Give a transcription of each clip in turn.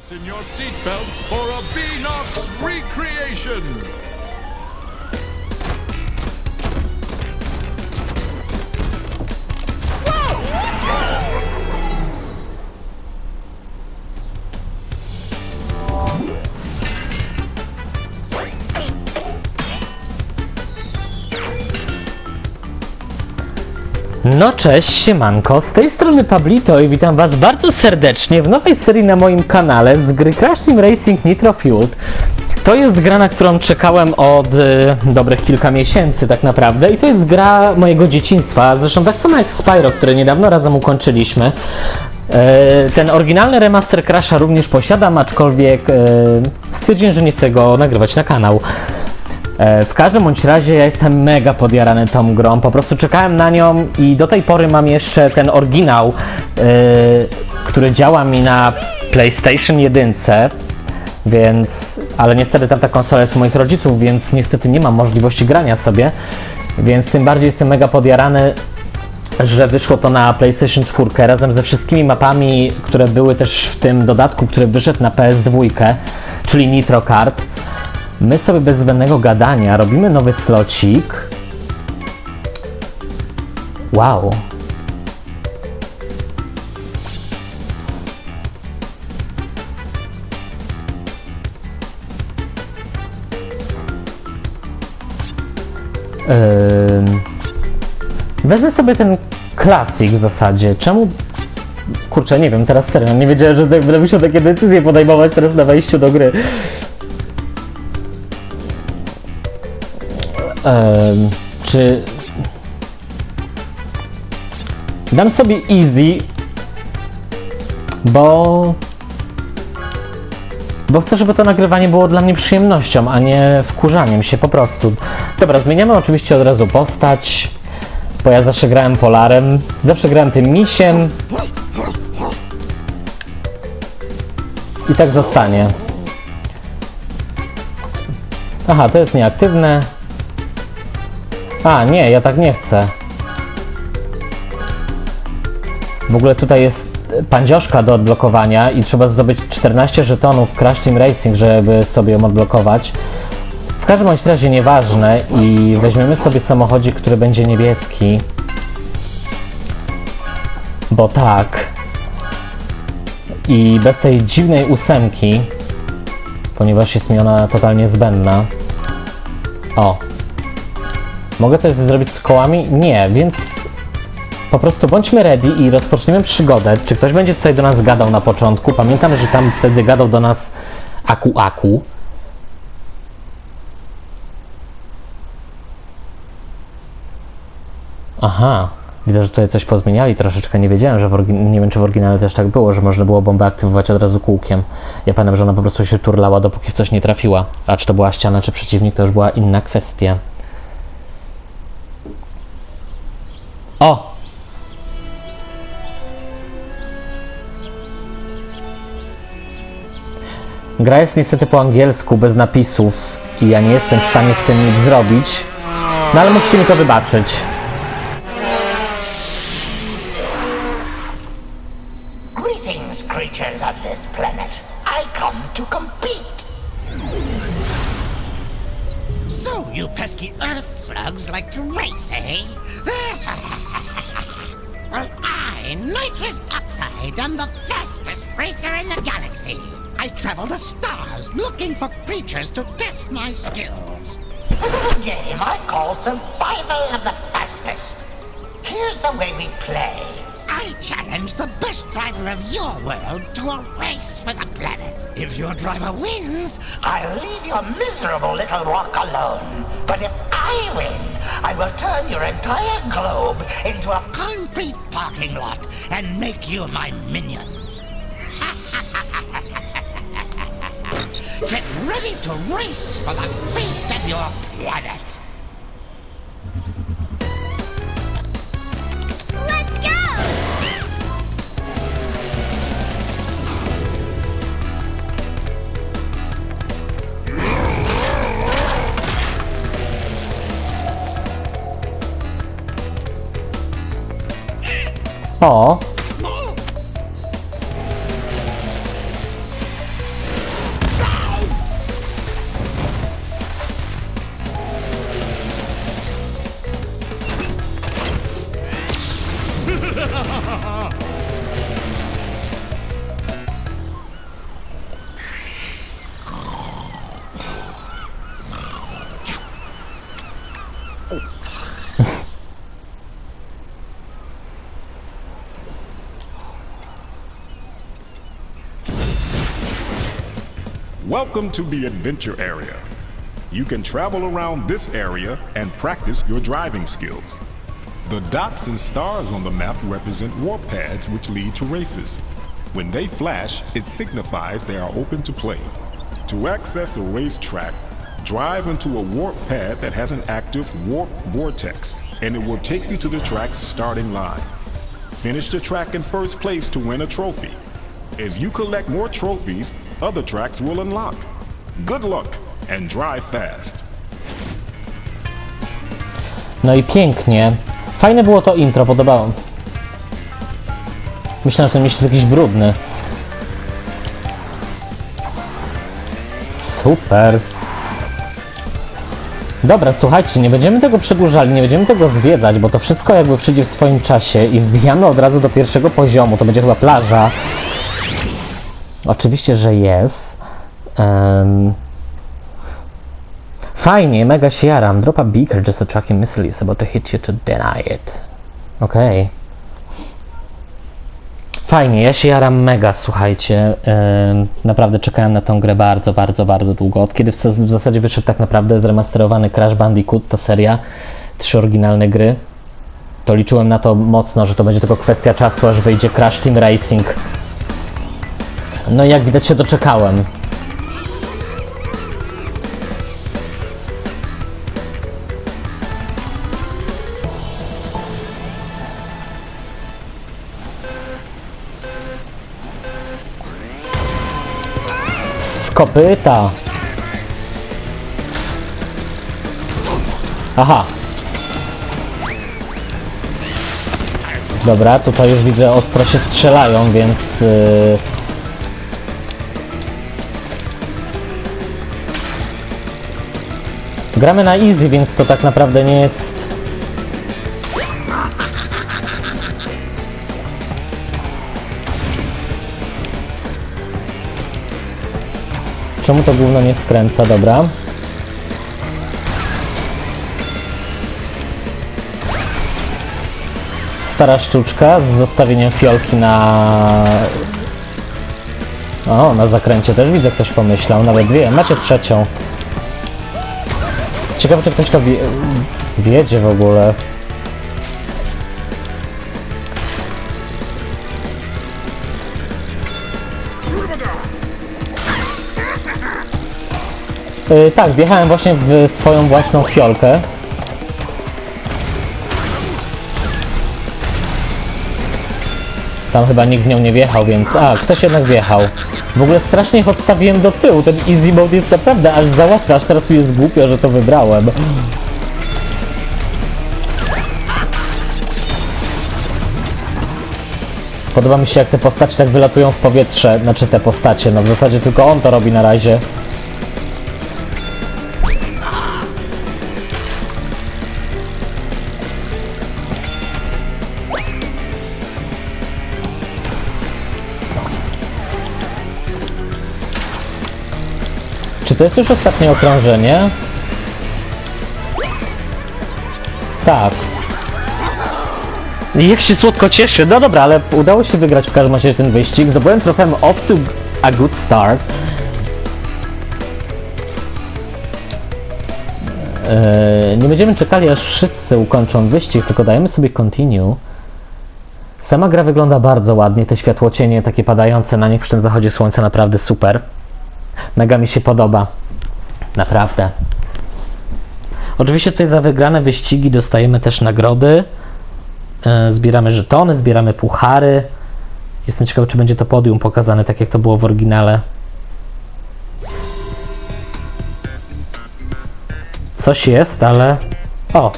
Fasten your seatbelts for a Beanox recreation. No cześć, siemanko, z tej strony Pablito i witam was bardzo serdecznie w nowej serii na moim kanale z gry Crash Team Racing Nitro Fueled. To jest gra, na którą czekałem od e, dobrych kilka miesięcy tak naprawdę i to jest gra mojego dzieciństwa, zresztą tak samo jak Spyro, które niedawno razem ukończyliśmy. E, ten oryginalny remaster Crasha również posiadam, aczkolwiek e, stwierdziłem, że nie chcę go nagrywać na kanał. E, W każdym bądź razie ja jestem mega podjarany tą grą, po prostu czekałem na nią i do tej pory mam jeszcze ten oryginał, e, który działa mi na PlayStation 1, więc, ale niestety tamta konsola jest u moich rodziców, więc niestety nie mam możliwości grania sobie, więc tym bardziej jestem mega podjarany, że wyszło to na PlayStation 4 razem ze wszystkimi mapami, które były też w tym dodatku, który wyszedł na PS2, czyli Nitro Kart. My sobie bez zbędnego gadania robimy nowy slocik. Wow. Wezmę sobie ten klasik w zasadzie. Czemu? Kurczę, nie wiem, teraz serio, nie wiedziałem, że będę musiał takie decyzje podejmować teraz na wejściu do gry. Czy dam sobie easy, bo bo chcę, żeby to nagrywanie było dla mnie przyjemnością, a nie wkurzaniem się po prostu. Dobra, zmieniamy oczywiście od razu postać, bo ja zawsze grałem Polarem, zawsze grałem tym misiem i tak zostanie. Aha, to jest nieaktywne. A, nie, ja tak nie chcę. W ogóle tutaj jest pandzioszka do odblokowania i trzeba zdobyć 14 żetonów Crash Team Racing, żeby sobie ją odblokować. W każdym bądź razie nieważne i weźmiemy sobie samochodzik, który będzie niebieski. Bo tak. I bez tej dziwnej ósemki, ponieważ jest mi ona totalnie zbędna. O, Mogę coś zrobić z kołami? Nie, więc po prostu bądźmy ready i rozpoczniemy przygodę. Czy ktoś będzie tutaj do nas gadał na początku? Pamiętam, że tam wtedy gadał do nas Aku Aku. Aha, widzę, że tutaj coś pozmieniali troszeczkę. Nie wiedziałem, że w nie wiem, czy w oryginale też tak było, że można było bombę aktywować od razu kółkiem. Ja pamiętam, że ona po prostu się turlała, dopóki w coś nie trafiła. A czy to była ściana, czy przeciwnik, to już była inna kwestia. O! Gra jest niestety po angielsku, bez napisów i ja nie jestem w stanie z tym nic zrobić. No ale musicie mi to wybaczyć. Looking for creatures to test my skills. The little game I call Survival of the Fastest. Here's the way we play. I challenge the best driver of your world to a race for the planet. If your driver wins, I'll leave your miserable little rock alone. But if I win, I will turn your entire globe into a concrete parking lot and make you my minions. Get ready to race for the fate of your planet. Let's Welcome to the adventure area. You can travel around this area and practice your driving skills. The dots and stars on the map represent warp pads which lead to races. When they flash, it signifies they are open to play. To access a racetrack, drive into a warp pad that has an active warp vortex, and it will take you to the track's starting line. Finish the track in first place to win a trophy. As you collect more trophies, other tracks will unlock. Good luck and drive fast. No i pięknie. Fajne było to intro, podobało. Myślałem, że ten mieś jest jakiś brudny. Super. Dobra, słuchajcie, nie będziemy tego przedłużali, nie będziemy tego zwiedzać, bo to wszystko jakby przyjdzie w swoim czasie i wbijamy od razu do pierwszego poziomu. To będzie chyba plaża. Oczywiście, że jest. Em, Fajnie, mega się jaram. Drop a beaker, just a tracking missile is about to hit you to deny it. Okej. Fajnie, ja się jaram mega, słuchajcie. Naprawdę czekałem na tą grę bardzo, bardzo, bardzo długo. Od kiedy w, w zasadzie wyszedł tak naprawdę zremasterowany Crash Bandicoot, ta seria, trzy oryginalne gry, to liczyłem na to mocno, że to będzie tylko kwestia czasu, aż wyjdzie Crash Team Racing. No jak widać się doczekałem. z kopyta. Aha. Dobra, tutaj już widzę ostro się strzelają, więc... Yy... Gramy na easy, więc to tak naprawdę nie jest... Czemu to gówno nie skręca? Dobra. Stara sztuczka z zostawieniem fiolki na... O, na zakręcie też widzę ktoś pomyślał, nawet dwie. Macie trzecią. Ciekawe czy ktoś to wie... wiedzie w ogóle. Yy, tak, wjechałem właśnie w swoją własną fiolkę. Tam chyba nikt w nią nie wjechał, więc... A, ktoś jednak wjechał. W ogóle strasznie ich odstawiłem do tyłu. Ten easy mode jest naprawdę aż załatwia, aż teraz mi jest głupio, że to wybrałem. Podoba mi się jak te postacie tak wylatują w powietrze, znaczy te postacie, no w zasadzie tylko on to robi na razie. Czy to jest już ostatnie okrążenie? Tak. Jak się słodko cieszę. No dobra, ale udało się wygrać w każdym razie ten wyścig. Zdobyłem trofeum off to a good start. Eee, nie będziemy czekali aż wszyscy ukończą wyścig, tylko dajemy sobie continue. Sama gra wygląda bardzo ładnie, te światłocienie takie padające na nich przy tym zachodzie słońca naprawdę super. Mega mi się podoba. Naprawdę. Oczywiście tutaj za wygrane wyścigi dostajemy też nagrody. E, Zbieramy żetony, zbieramy puchary. Jestem ciekaw, czy będzie to podium pokazane tak, jak to było w oryginale. Coś jest, ale... O!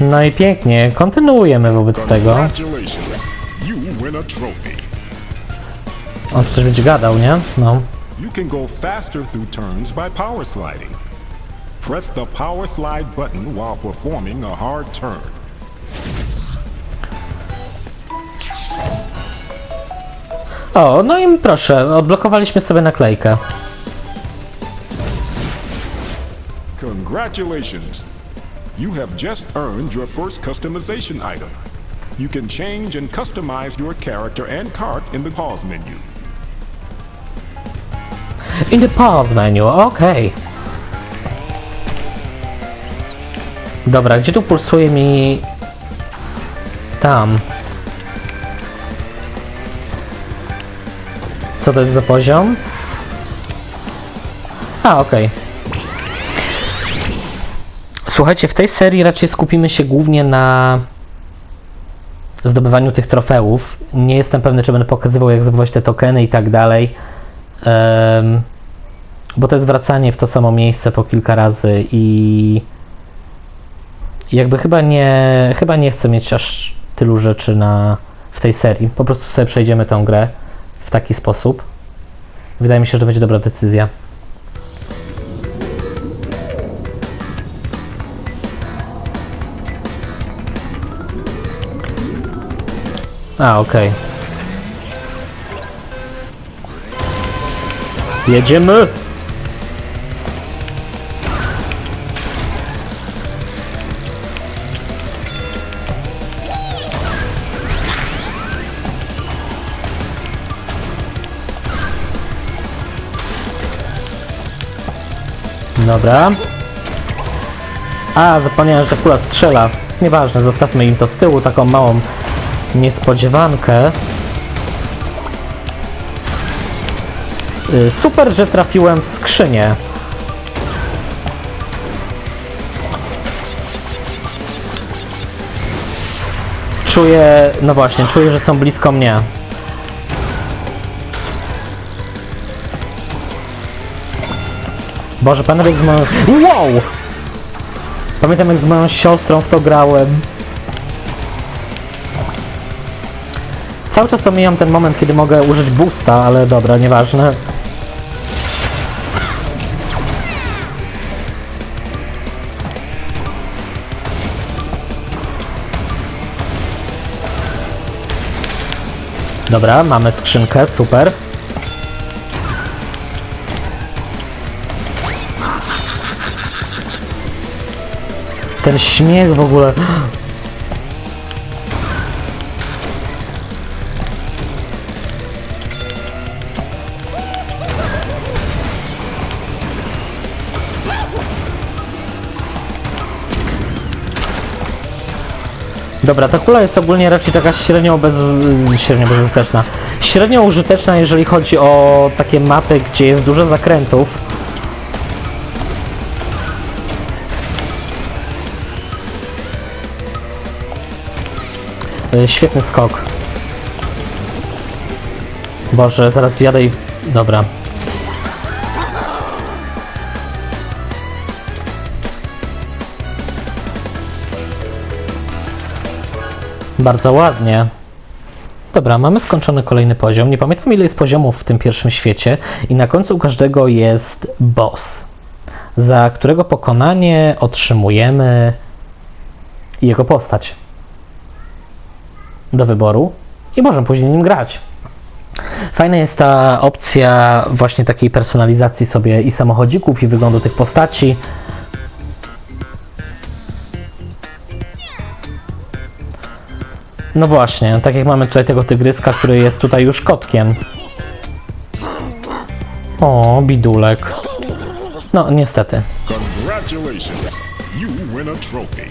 No i pięknie, kontynuujemy wobec tego. On coś będzie gadał, nie? No. You can go faster through turns by power sliding. Press the power slide button while performing a hard turn. O, no i proszę, odblokowaliśmy sobie naklejkę. Congratulations. You have just earned your first customization item. You can change and customize your character and cart in the pause menu. In the pause menu, okej. Dobra, gdzie tu pulsuje mi... Tam. Co to jest za poziom? A, okej. Słuchajcie, w tej serii raczej skupimy się głównie na zdobywaniu tych trofeów. Nie jestem pewny, czy będę pokazywał, jak zdobywać te tokeny i tak dalej. Em, bo to jest wracanie w to samo miejsce po kilka razy i jakby chyba nie, chyba nie chcę mieć aż tylu rzeczy na, w tej serii. Po prostu sobie przejdziemy tę grę w taki sposób. Wydaje mi się, że to będzie dobra decyzja. A, okej. Jedziemy! Dobra. A, zapomniałem, że kula strzela. Nieważne, zostawmy im to z tyłu, taką małą niespodziewankę. Y, Super, że trafiłem w skrzynię. Czuję, no właśnie, czuję, że są blisko mnie. Boże, pamiętam jak z moją... Wow! Pamiętam jak z moją siostrą w to grałem. Cały czas omijam ten moment, kiedy mogę użyć boosta, ale dobra, nieważne. Dobra, mamy skrzynkę, super. Ten śmiech w ogóle. Dobra, ta kula jest ogólnie raczej taka średnio bez... średnio bezużyteczna. Średnio użyteczna, jeżeli chodzi o takie mapy, gdzie jest dużo zakrętów. Y, Świetny skok. Boże, zaraz wjadę i... Dobra. Bardzo ładnie. Dobra, mamy skończony kolejny poziom. Nie pamiętam ile jest poziomów w tym pierwszym świecie i na końcu każdego jest boss, za którego pokonanie otrzymujemy jego postać do wyboru i możemy później nim grać. Fajna jest ta opcja właśnie takiej personalizacji sobie i samochodzików i wyglądu tych postaci. No właśnie, tak jak mamy tutaj tego tygryska, który jest tutaj już kotkiem. O, bidulek. No, niestety. Congratulations! You win a trophy.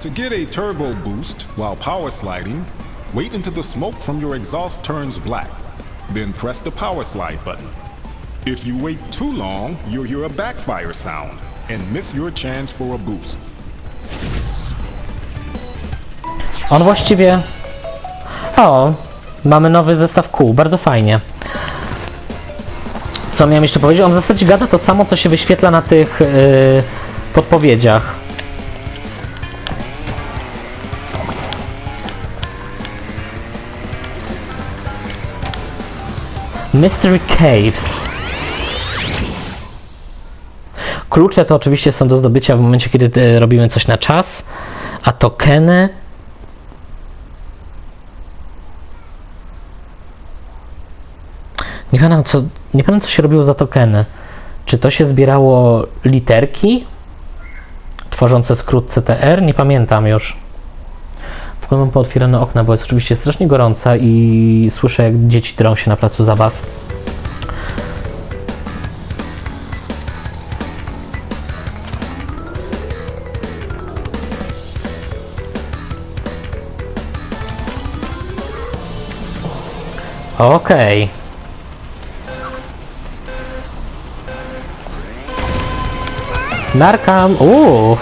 To get a turbo boost while power sliding, wait until the smoke from your exhaust turns black. Then press the power slide button. If you wait too long, you'll hear a backfire sound and miss your chance for a boost. On właściwie... O, mamy nowy zestaw kół, bardzo fajnie. Co miałem jeszcze powiedzieć? On w zasadzie gada to samo, co się wyświetla na tych yy, podpowiedziach. Mystery Caves. Klucze to oczywiście są do zdobycia w momencie, kiedy e, robimy coś na czas, a tokeny Nie pamiętam co, nie pamiętam co się robiło za tokeny. Czy to się zbierało literki tworzące skrót CTR? Nie pamiętam już. W ogóle mam pootwierane okna, bo jest oczywiście strasznie gorąca i słyszę jak dzieci drą się na placu zabaw. Okej. Narkam. Uuu.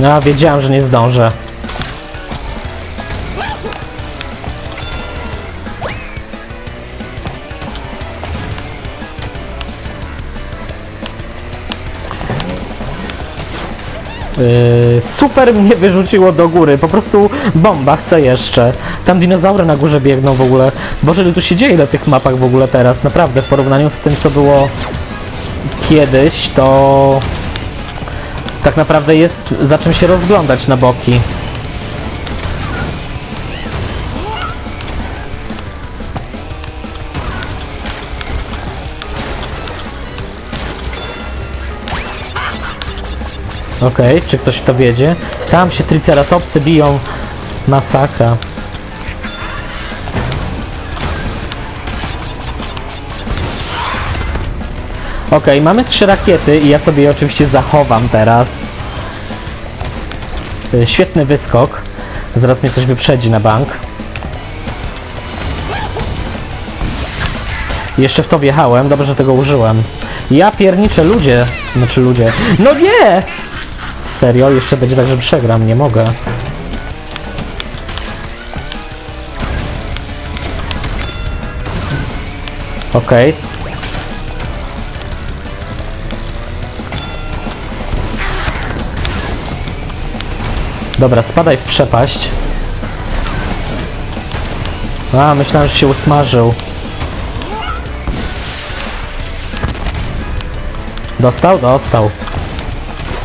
No, wiedziałem, że nie zdążę. Super mnie wyrzuciło do góry, po prostu bomba, chcę jeszcze. Tam dinozaury na górze biegną w ogóle. Boże, tu się dzieje na tych mapach w ogóle teraz, naprawdę, w porównaniu z tym, co było kiedyś, to tak naprawdę jest za czym się rozglądać na boki. Okej, czy ktoś to wiedzie? Tam się triceratopsy biją. Masakra. Okej, mamy trzy rakiety i ja sobie je oczywiście zachowam teraz. Y, Świetny wyskok. Zaraz mnie coś wyprzedzi na bank. Jeszcze w to wjechałem, dobrze, że tego użyłem. Ja pierniczę ludzie. Znaczy ludzie. No nie! Serio? Jeszcze będzie tak, że przegram, nie mogę. Okej. Dobra, spadaj w przepaść. A, myślałem, że się usmażył. Dostał? Dostał.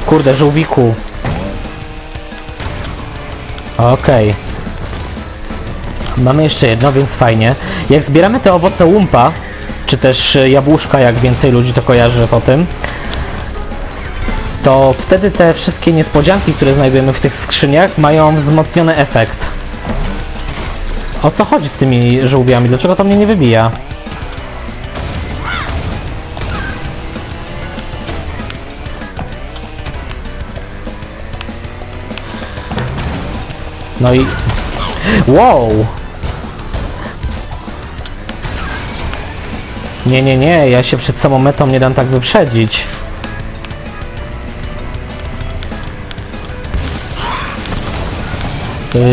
Kurde, żółwiku. Okej. Mamy jeszcze jedno, więc fajnie. Jak zbieramy te owoce łumpa, czy też y, jabłuszka, jak więcej ludzi to kojarzy po tym, to wtedy te wszystkie niespodzianki, które znajdujemy w tych skrzyniach, mają wzmocniony efekt. O co chodzi z tymi żółwiami? Dlaczego to mnie nie wybija? No i... Wow! Nie, nie, nie, ja się przed samą metą nie dam tak wyprzedzić.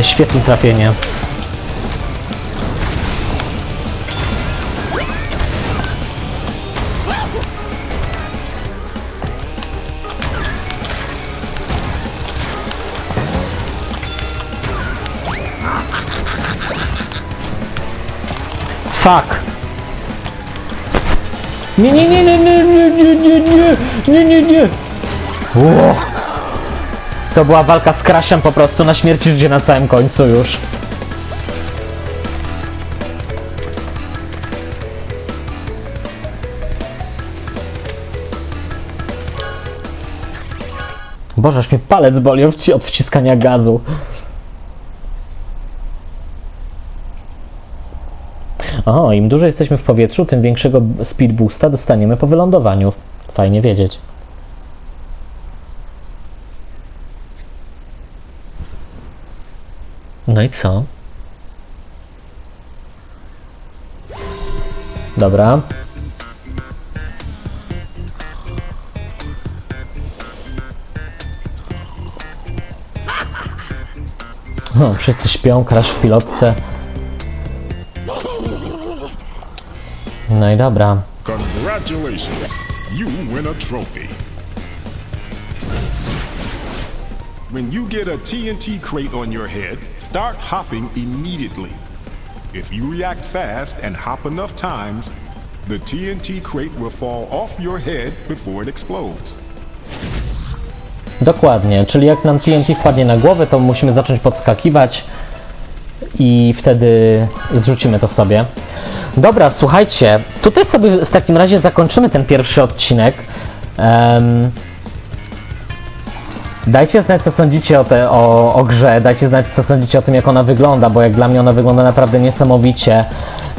Świetne trafienie. Fuck. Nie, nie, nie, nie, nie, nie, nie, nie, nie, nie, nie, nie. To była walka z Crashem po prostu na śmierć życie na samym końcu już. Boże, aż mnie palec boli od wciskania gazu. O, im dłużej jesteśmy w powietrzu, tym większego speed boosta dostaniemy po wylądowaniu. Fajnie wiedzieć. No i co? Dobra. O, wszyscy śpią, krasz w pilotce. No i dobra. Congratulations! You win a trophy. When you get a TNT crate on your head, start hopping immediately. If you react fast and hop enough times, the TNT crate will fall off your head before it explodes. Dokładnie, czyli jak nam TNT wpadnie na głowę, to musimy zacząć podskakiwać i wtedy zrzucimy to sobie. Dobra, słuchajcie, tutaj sobie w takim razie zakończymy ten pierwszy odcinek. Em, Dajcie znać, co sądzicie o, te, o, o grze, dajcie znać, co sądzicie o tym, jak ona wygląda, bo jak dla mnie ona wygląda naprawdę niesamowicie.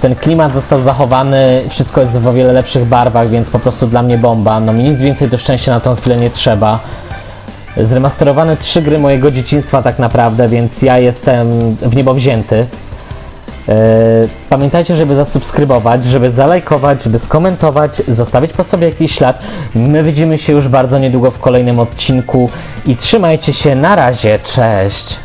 Ten klimat został zachowany, wszystko jest w o wiele lepszych barwach, więc po prostu dla mnie bomba. No mi nic więcej do szczęścia na tą chwilę nie trzeba. Zremasterowane trzy gry mojego dzieciństwa tak naprawdę, więc ja jestem w niebo wzięty. Yy, Pamiętajcie, żeby zasubskrybować, żeby zalajkować, żeby skomentować, zostawić po sobie jakiś ślad. My widzimy się już bardzo niedługo w kolejnym odcinku i trzymajcie się, na razie, cześć!